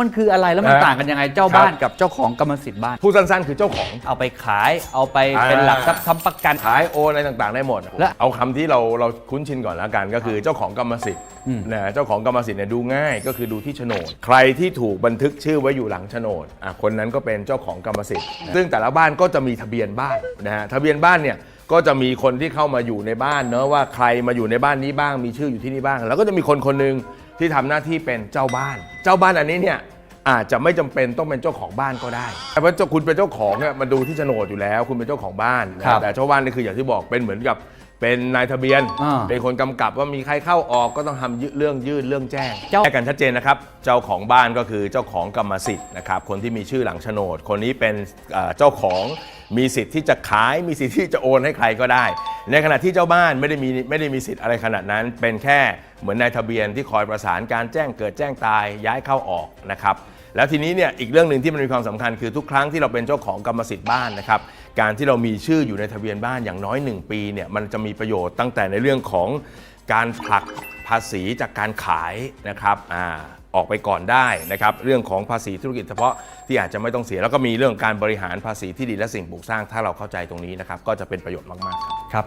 มันคืออะไรแล้วมันนะต่างกันยังไงเจ้าครับบ้านกับเจ้าของกรรมสิทธิ์บ้าน พูดสั้นๆ คือเจ้าของ เอาไปขายเอาไปเป็นอ่าหลักทรัพย์ค้ำประกัน ขายโอนอะไรต่างๆ ได้หมด และเอาคำที่เราเราคุ้นชินก่อนแล้วกัน ก็คือเจ้าของกรรมสิทธิ์อืมนะเจ้าของกรรมสิทธิ์เนี่ยดูง่ายก็คือดูที่โฉนด ใครที่ถูกบันทึกชื่อไว้อยู่หลังโฉนดอะคนนั้นก็เป็นเจ้าของกรรมสิทธิ์ ซึ่งแต่ละบ้านก็จะมีทะเบียนบ้านนะฮะทะเบียนบ้านเนี่ย ก็จะมีคนที่เข้ามาอยู่ในบ้านเนอะว่าใครมาอยู่ในบ้านนี้บ้างมีชื่ออยู่ที่นี่บ้าง แล้วก็จะมีคนคนหนึ่งที่ทำหน้าที่เป็นเจ้าบ้าน เจ้าบ้านอันนี้เนี่ยอาจจะไม่จำเป็นต้องเป็นเจ้าของบ้านก็ได้แต่ว่าเจ้าคุณเป็นเจ้าของเนี่ยมันดูที่โฉนดอยู่แล้ว คุณเป็นเจ้าของบ้านนะครับ แต่เจ้าบ้านนี่คืออย่างที่บอกเป็นเหมือนกับเป็นนายทะเบียน อ่า เป็นคนกำกับว่ามีใครเข้าออกก็ต้องทำเรื่องยื่นเรื่องแจ้งเจ้าแยกกันชัดเจนนะครับ เจ้าของบ้านก็คือเจ้าของกรรมสิทธิ์นะครับ คนที่มีชื่อหลังโฉนด คนนี้เป็นเอ่อเจ้าของ มีสิทธิ์ที่จะขายมีสิทธิ์ที่จะโอนให้ใครก็ได้ ในขณะที่เจ้าบ้านไม่ได้มีไม่ได้มีสิทธิ์อะไรขนาดนั้น เป็นแค่เหมือนนายทะเบียนที่คอยประสานการแจ้งเกิดแจ้งตายย้ายเข้าออกนะครับแล้วทีนี้เนี่ยอีกเรื่องหนึ่งที่มันมีความสำคัญคือทุกครั้งที่เราเป็นเจ้าของกรรมสิทธิ์บ้านนะครับการที่เรามีชื่ออยู่ในทะเบียนบ้านอย่างน้อย 1 ปีเนี่ยมันจะมีประโยชน์ตั้งแต่ในเรื่องของการผลักภาษีจากการขายนะครับอ่า ออกไปก่อนได้นะครับเรื่องของภาษีธุรกิจเฉพาะที่อาจจะไม่ต้องเสีย แล้วก็มีเรื่องการบริหารภาษีที่ดีและสิ่งปลูกสร้าง ถ้าเราเข้าใจตรงนี้นะครับก็จะเป็นประโยชน์มากๆครับ